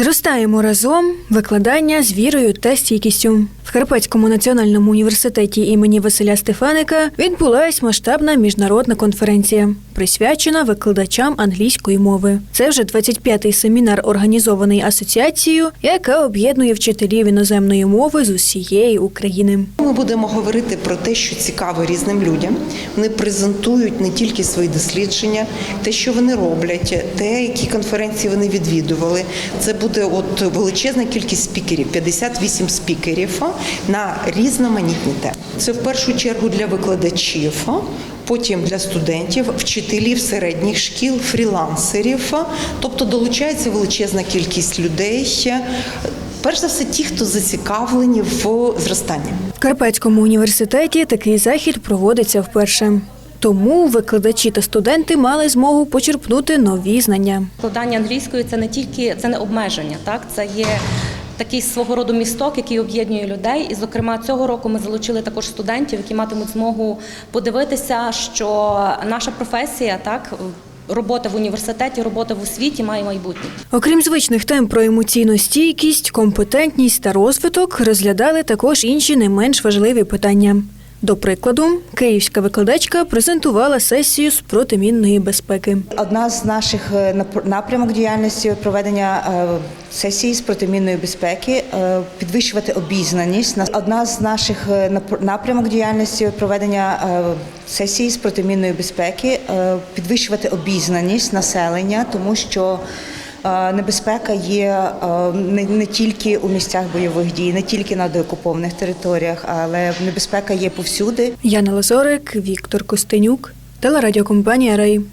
Зростаємо разом. Викладання з вірою та стійкістю. В Карпатському національному університеті імені Василя Стефаника відбулась масштабна міжнародна конференція, присвячена викладачам англійської мови. Це вже 25-й семінар, організований асоціацією, яка об'єднує вчителів іноземної мови з усієї України. Ми будемо говорити про те, що цікаво різним людям. Вони презентують не тільки свої дослідження, те, що вони роблять, те, які конференції вони відвідували. Це буде от величезна кількість спікерів, 58 спікерів на різноманітні теми. Це в першу чергу для викладачів. Потім для студентів, вчителів середніх шкіл, фрілансерів, тобто долучається величезна кількість людей. Перш за все, ті, хто зацікавлені в зростанні. В Карпатському університеті такий захід проводиться вперше. Тому викладачі та студенти мали змогу почерпнути нові знання. Викладання англійської це не тільки це не обмеження, так це є такий свого роду місток, який об'єднує людей. І, зокрема, цього року ми залучили також студентів, які матимуть змогу подивитися, що наша професія так. Робота в університеті, робота в освіті має майбутнє. Окрім звичних тем про емоційну стійкість, компетентність та розвиток, розглядали також інші не менш важливі питання. До прикладу, київська викладачка презентувала сесію з протимінної безпеки. Одна з наших е, напрямок діяльності проведення е, сесії з протимінної безпеки е, підвищувати обізнаність. На- Одна з наших напрямок діяльності проведення сесії з протимінної безпеки підвищувати обізнаність населення, тому що Небезпека є не тільки у місцях бойових дій, не тільки на деокупованих територіях, але небезпека є повсюди. Яна Лазорик, Віктор Костенюк, телерадіокомпанія Рей.